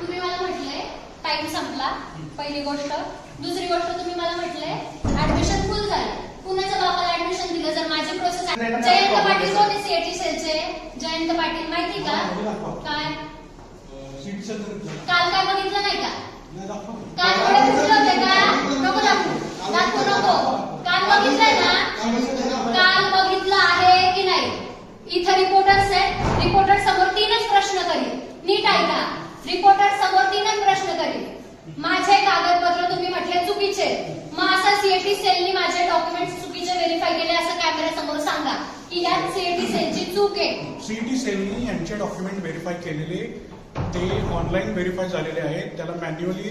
तुम्ही मला म्हटले टाइम संपला पहिली गोष्ट. दुसरी गोष्ट तुम्ही मला म्हटले ऍडमिशन फुल झाले. कुणाच्या बापाला ऍडमिशन दिलं जर माझी प्रोसेस जयंत पाटील कोण सीएटी सेलचे जयंत पाटील माहिती का? काय? काल काय बघितलं नाही का? काल डोळे फुटले होते का? नको दाखवू. दाखवू नको. काल बघितलंय ना? काल बघितलं आहे की नाही? इथं रिपोर्टर्स आहेत. रिपोर्टर समोर तीनच प्रश्न करील नीट ऐका. रिपोर्टर समोर तीनच प्रश्न करील माझे कागदपत्र तुम्ही म्हटले चुकीचे. मग असं सीएटी सेलनी माझे डॉक्युमेंट चुकीचे व्हेरीफाय केले असं कॅमेरा समोर सांगा. की ह्या सीएटी सेलची चूक आहे. सीएटी सेलनी यांचे डॉक्युमेंट व्हेरीफाय केलेले ते ऑनलाईन व्हेरीफाय झालेले आहेत. त्याला मॅन्युअली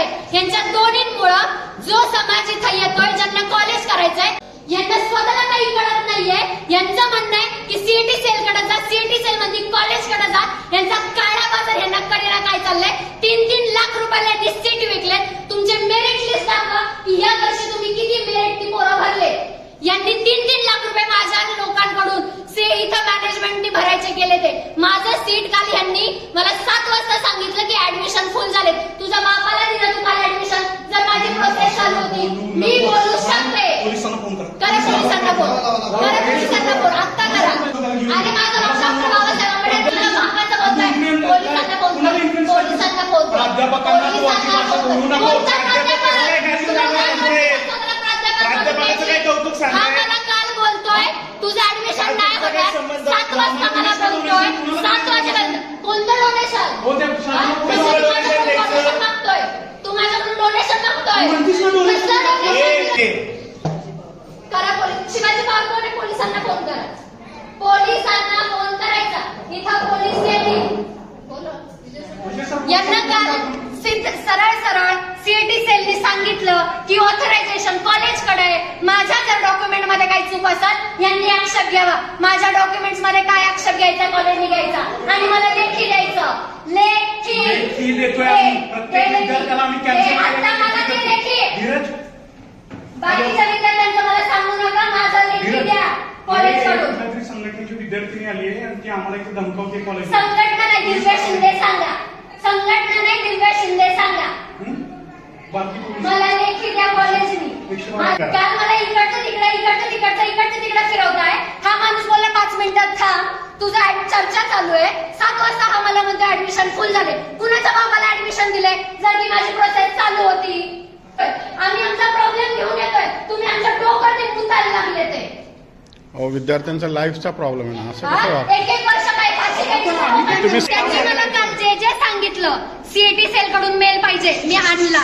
दोन्हींमुळं जो समाज इथं येतोय ज्यांना कॉलेज करायचंय यांना स्वतःला काही कळत नाहीये. यांचं म्हणणं आहे की सीईटी सेल कडे जा सीईटी सेल मध्ये कॉलेजकडे जा. यांचा काळा बाजार यांना करेला काय चाललंय? तीन तीन लाख रुपयाला यांनी सीट विकले तुमचे मेरिट लिस्ट दाखवा की या वर्षी तुम्ही किती मेरिट ती पोरं भरले? यांनी तीन तीन लाख रुपये माझ्या लोकांकडून से इथं मॅनेजमेंटनी भरायचे केले ते. माझं सीट काल यांनी मला सात वाजता सांगितलं की ऍडमिशन फुल झाले तुझ्या बापाला दिलं तू काल ऍडमिशन जर माझी प्रोसेस चालू होती मी बोलू शकते पोलिसांना फोन करा करा पोलिसांना फोन करा पोलिसांना फोन आत्ता करा आणि माझं नाव डॉक्टर बाबासाहेब आंबेडकर तुला बापाचं बोलताय पोलिसांना फोन कर पोलिसांना फोन कर प्राध्यापकांना तू अशी भाषा बोलू नको. कोणता प्राध्यापक प्राध्यापक? काय घाली तुला लावला काय पुढे? बोलतोय? प्राध्यापक प्राध्यापकाचं बोलतोय. काय कौतुक सांगताय? हा मला काल बोलतोय तुझं ऍडमिशन नाही प्राध्यापकाचा काय होणार संबंध? सात वाजता मला बोलतोय सात वाजेपर्यंत कोणतं डोनेशन हो, त्या शाळेत डोनेशन मागतोय तू माझ्याकडून डोनेशन मागतोय तू म्हणतीस ना donation. कसलं ए, donation? ए, करा पोलीस शिवाजी पवार कोण आहे पोलिसांना फोन करा पोलिसांना फोन करायचा इथं पोलीस येतील यांना काल सिद्ध सरळ सरळ सीएटी सेलनी सांगितलं की ऑथरायझेशन कॉलेजकडे आहे. माझ्या जर डॉक्युमेंटमध्ये काही चूक असेल यांनी आक्षेप घ्यावा. माझ्या डॉक्युमेंट्समध्ये काय आक्षेप घ्यायचा कॉलेजने घ्यायचा. आणि मला लेखी द्यायचं. लेखी. आता मला ते बाकीच्या विद्यार्थ्यांचं मला सांगू नका माझं लेखी द्या. कॉलेजकडून संघटनेची विद्यार्थिनी आली आहे आणि ती आम्हाला धमकावते कॉलेज संघटना नाही दिव्या शिंदे सांगा. संघटना नाही दिव्या शिंदे सांगा बाकी पोलीस मला लेखी कॉलेजनी. काल मला इकडचं तिकडे इकडचं तिकडचं इकडचं तिकडे फिरवताय. हा माणूस बोलला पाच मिनिटात थांब तुझा ऍड- चर्चा चालू आहे. सात वाजता हा मला म्हणतो ऍडमिशन फुल झाले. कुणाच्या बाबाला ऍडमिशन दिले जर की माझी प्रोसेस चालू होती आम्ही आमचा प्रॉब्लेम घेऊन येतोय. तुम्ही आमच्या ते लागले ते. अहो विद्यार्थ्यांचा लाईफचा प्रॉब्लेम आहे ना असं कसं एक एक वर्ष काय फाशी घ्यायची तुम्ही- त्यांनी मला काल जे जे सांगितलं सीएटी सेल कडून मेल पाहिजे मी आणला.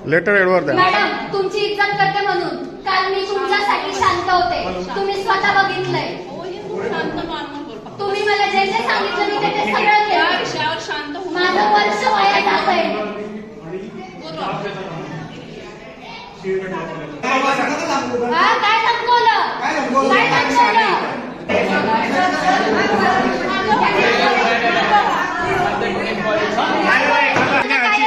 लेटर एडवर द्या. मॅडम तुमची इज्जत करते म्हणून. काल मी तुमच्यासाठी शांत होते. तुम्ही स्वतः बघितलंय. हो, हे तुम्ही मला जे जे सांगितलं मी ते ते सगळं केलं. शांत माझं वर्ष वाया जात आहे हा काय धमकवलं काय धमकवलं